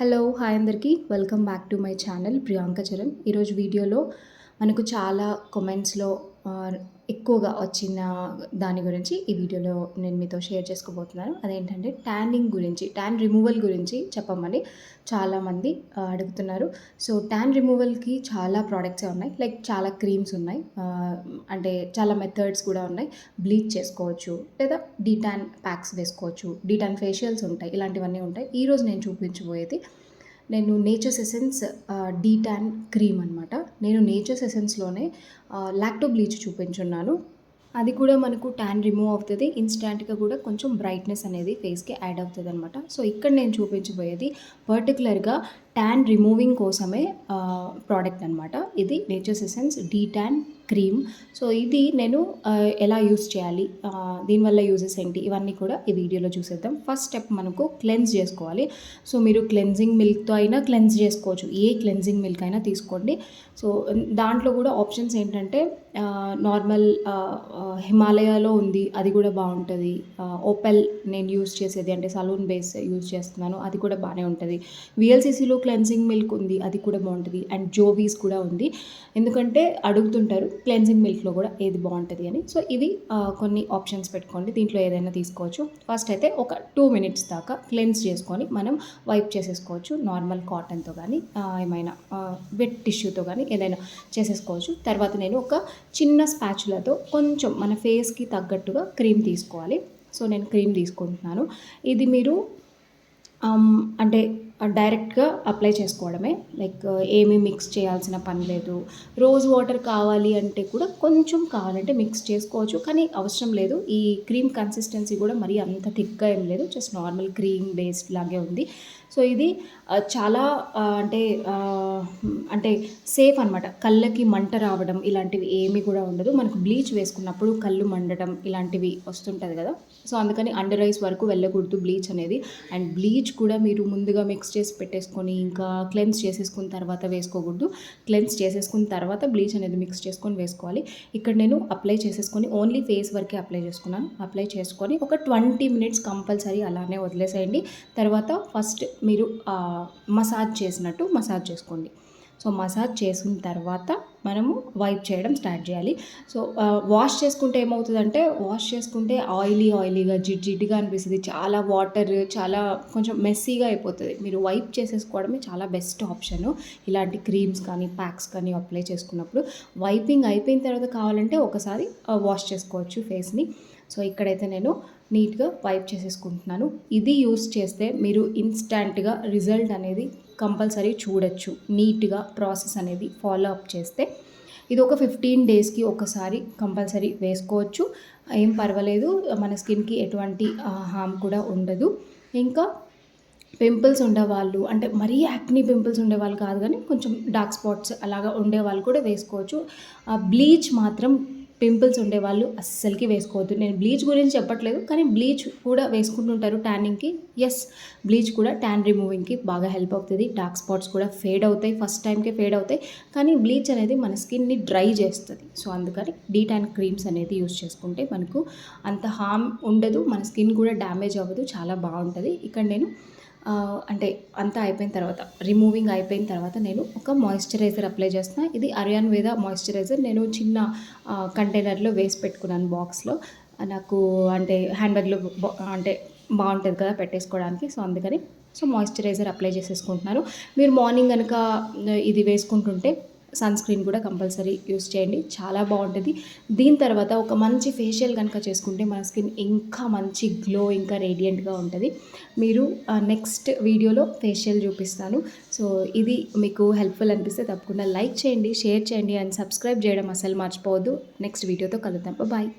Hello hi అందరికీ. Welcome back to my channel Priyanka Charan. ఈరోజు వీడియోలో మనకు చాలా కామెంట్స్లో ఎక్కువగా వచ్చిన దాని గురించి ఈ వీడియోలో నేను మీతో షేర్ చేసుకోబోతున్నాను. అదేంటంటే ట్యానింగ్ గురించి ట్యాన్ రిమూవల్ గురించి చెప్పమని చాలామంది అడుగుతున్నారు. సో ట్యాన్ రిమూవల్కి చాలా ప్రోడక్ట్సే ఉన్నాయి. లైక్ చాలా క్రీమ్స్ ఉన్నాయి. అంటే చాలా మెథడ్స్ కూడా ఉన్నాయి. బ్లీచ్ చేసుకోవచ్చు లేదా డీటాన్ ప్యాక్స్ వేసుకోవచ్చు డీటాన్ ఫేషియల్స్ ఉంటాయి ఇలాంటివన్నీ ఉంటాయి. ఈరోజు నేను చూపించబోయేది నేను నేచర్స్ ఎసెన్స్ డీ క్రీమ్ అనమాట నేను నేచర్స్ ఎసెన్స్లోనే లాక్టో బ్లీచ్ చూపించున్నాను. అది కూడా మనకు ట్యాన్ రిమూవ్ అవుతుంది. ఇన్స్టాంట్గా కూడా కొంచెం బ్రైట్నెస్ అనేది ఫేస్కి యాడ్ అవుతుంది అనమాట సో ఇక్కడ నేను చూపించబోయేది పర్టికులర్గా ట్యాన్ రిమూవింగ్ కోసమే ప్రోడక్ట్ అనమాట ఇది nature's essence de tan cream. So ఇది నేను ఎలా యూస్ చేయాలి దీనివల్ల యూజెస్ ఏంటి ఇవన్నీ కూడా ఈ వీడియోలో చూసేద్దాం. ఫస్ట్ స్టెప్ మనకు క్లెన్స్ చేసుకోవాలి. సో మీరు క్లెన్జింగ్ మిల్క్తో అయినా క్లెన్స్ చేసుకోవచ్చు. ఏ క్లెన్జింగ్ మిల్క్ అయినా తీసుకోండి. సో దాంట్లో కూడా ఆప్షన్స్ ఏంటంటే నార్మల్ హిమాలయాలో ఉంది అది కూడా బాగుంటుంది. ఓపెల్ నేను యూస్ చేసేది అంటే సలూన్ బేస్ యూస్ చేస్తున్నాను అది కూడా బాగానే ఉంటుంది. విఎల్సిసిలో క్లెన్సింగ్ మిల్క్ ఉంది అది కూడా బాగుంటుంది. అండ్ జోవీస్ కూడా ఉంది. ఎందుకంటే అడుగుతుంటారు క్లెన్సింగ్ మిల్క్లో కూడా ఏది బాగుంటుంది అని. సో ఇవి కొన్ని ఆప్షన్స్ పెట్టుకోండి. దీంట్లో ఏదైనా తీసుకోవచ్చు. ఫస్ట్ అయితే ఒక టూ మినిట్స్ దాకా క్లెన్స్ చేసుకొని మనం వైప్ చేసేసుకోవచ్చు. నార్మల్ కాటన్తో కానీ ఏమైనా వెట్ టిష్యూతో కానీ ఏదైనా చేసేసుకోవచ్చు. తర్వాత నేను ఒక చిన్న స్పాచులతో కొంచెం మన ఫేస్కి తగ్గట్టుగా క్రీమ్ తీసుకోవాలి. సో నేను క్రీమ్ తీసుకుంటున్నాను. ఇది మీరు అంటే డైరెక్ట్గా అప్లై చేసుకోవడమే. లైక్ ఏమీ మిక్స్ చేయాల్సిన పని లేదు. రోజ్ వాటర్ కావాలి అంటే కూడా కొంచెం కావాలంటే మిక్స్ చేసుకోవచ్చు. కానీ అవసరం లేదు. ఈ క్రీమ్ కన్సిస్టెన్సీ కూడా మరీ అంత థిక్గా ఏం లేదు. జస్ట్ నార్మల్ క్రీమ్ బేస్డ్ లాగే ఉంది. సో ఇది చాలా అంటే అంటే సేఫ్ అనమాట కళ్ళకి మంట రావడం ఇలాంటివి ఏమీ కూడా ఉండదు. మనకు బ్లీచ్ వేసుకున్నప్పుడు కళ్ళు మండటం ఇలాంటివి వస్తుంటుంది కదా. సో అందుకని అండర్ ఐస్ వరకు వెళ్ళకూడదు బ్లీచ్ అనేది. అండ్ బ్లీచ్ కూడా మీరు ముందుగా మిక్స్ చేసి పెట్టేసుకొని ఇంకా క్లెన్స్ చేసేసుకున్న తర్వాత వేసుకోకూడదు. క్లెన్స్ చేసేసుకున్న తర్వాత బ్లీచ్ అనేది మిక్స్ చేసుకొని వేసుకోవాలి. ఇక్కడ నేను అప్లై చేసేసుకొని ఓన్లీ ఫేస్ వరకే అప్లై చేసుకున్నాను. అప్లై చేసుకొని ఒక ట్వంటీ మినిట్స్ కంపల్సరీ అలానే వదిలేసేయండి. తర్వాత ఫస్ట్ మీరు మసాజ్ చేసినట్టు మసాజ్ చేసుకోండి. సో మసాజ్ చేసిన తర్వాత మనము వైప్ చేయడం స్టార్ట్ చేయాలి. సో వాష్ చేసుకుంటే ఏమవుతుందంటే వాష్ చేసుకుంటే ఆయిలీ ఆయిలీగా జిడ్ జిడ్డుగా అనిపిస్తుంది. చాలా వాటర్ చాలా కొంచెం మెస్సీగా అయిపోతుంది. మీరు వైప్ చేసేసుకోవడమే చాలా బెస్ట్ ఆప్షన్. ఇలాంటి క్రీమ్స్ కానీ ప్యాక్స్ కానీ అప్లై చేసుకున్నప్పుడు వైపింగ్ అయిపోయిన తర్వాత కావాలంటే ఒకసారి వాష్ చేసుకోవచ్చు ఫేస్ని. సో ఇక్కడైతే నేను నీట్గా వైప్ చేసేసుకుంటున్నాను. ఇది యూస్ చేస్తే మీరు ఇన్స్టాంట్గా రిజల్ట్ అనేది కంపల్సరీ చూడొచ్చు. నీట్గా ప్రాసెస్ అనేది ఫాలో అప్ చేస్తే ఇది ఒక ఫిఫ్టీన్ డేస్కి ఒకసారి కంపల్సరీ వేసుకోవచ్చు. ఏం పర్వాలేదు. మన స్కిన్కి ఎటువంటి హామ్ కూడా ఉండదు. ఇంకా పింపుల్స్ ఉండేవాళ్ళు అంటే మరీ యాక్ని పింపుల్స్ ఉండేవాళ్ళు కాదు కానీ కొంచెం డార్క్ స్పాట్స్ అలాగా ఉండేవాళ్ళు కూడా వేసుకోవచ్చు. ఆ బ్లీచ్ మాత్రం పింపుల్స్ ఉండేవాళ్ళు అస్సలకి వేసుకోవద్దు. నేను బ్లీచ్ గురించి చెప్పట్లేదు కానీ బ్లీచ్ కూడా వేసుకుంటుంటారు ట్యానింగ్కి. ఎస్ బ్లీచ్ కూడా ట్యాన్ రిమూవింగ్కి బాగా హెల్ప్ అవుతుంది. డార్క్ స్పాట్స్ కూడా ఫేడ్ అవుతాయి ఫస్ట్ టైంకే ఫేడ్ అవుతాయి. కానీ బ్లీచ్ అనేది మన స్కిన్ని డ్రై చేస్తుంది. సో అందుకని డీ ట్యాన్ క్రీమ్స్ అనేది యూస్ చేసుకుంటే మనకు అంత హామ్ ఉండదు మన స్కిన్ కూడా డ్యామేజ్ అవ్వదు చాలా బాగుంటుంది. ఇక్కడ నేను అంటే అంతా అయిపోయిన తర్వాత రిమూవింగ్ అయిపోయిన తర్వాత నేను ఒక మాయిశ్చరైజర్ అప్లై చేస్తున్నా. ఇది అరియాన్ వేద మాయిశ్చరైజర్ నేను చిన్న కంటైనర్లో వేసి పెట్టుకున్నాను బాక్స్లో నాకు అంటే హ్యాండ్ బ్యాగ్లో బా- అంటే బాగుంటుంది కదా పెట్టేసుకోవడానికి. సో అందుకని సో మాయిశ్చరైజర్ అప్లై చేసేసుకుంటున్నాను. మీరు మార్నింగ్ కనుక ఇది వేసుకుంటుంటే సన్ స్క్రీన్ కూడా కంపల్సరీ యూస్ చేయండి. చాలా బాగుంటుంది. దీని తర్వాత ఒక మంచి ఫేషియల్ కనుక చేసుకుంటే మన స్కిన్ ఇంకా మంచి గ్లో ఇంకా రేడియంట్గా ఉంటుంది. మీరు నెక్స్ట్ వీడియోలో ఫేషియల్ చూపిస్తాను. సో ఇది మీకు హెల్ప్ఫుల్ అనిపిస్తే తప్పకుండా లైక్ చేయండి షేర్ చేయండి అండ్ సబ్స్క్రైబ్ చేయడం అసలు మర్చిపోవద్దు. నెక్స్ట్ వీడియోతో కలుద్దాం. బాయ్.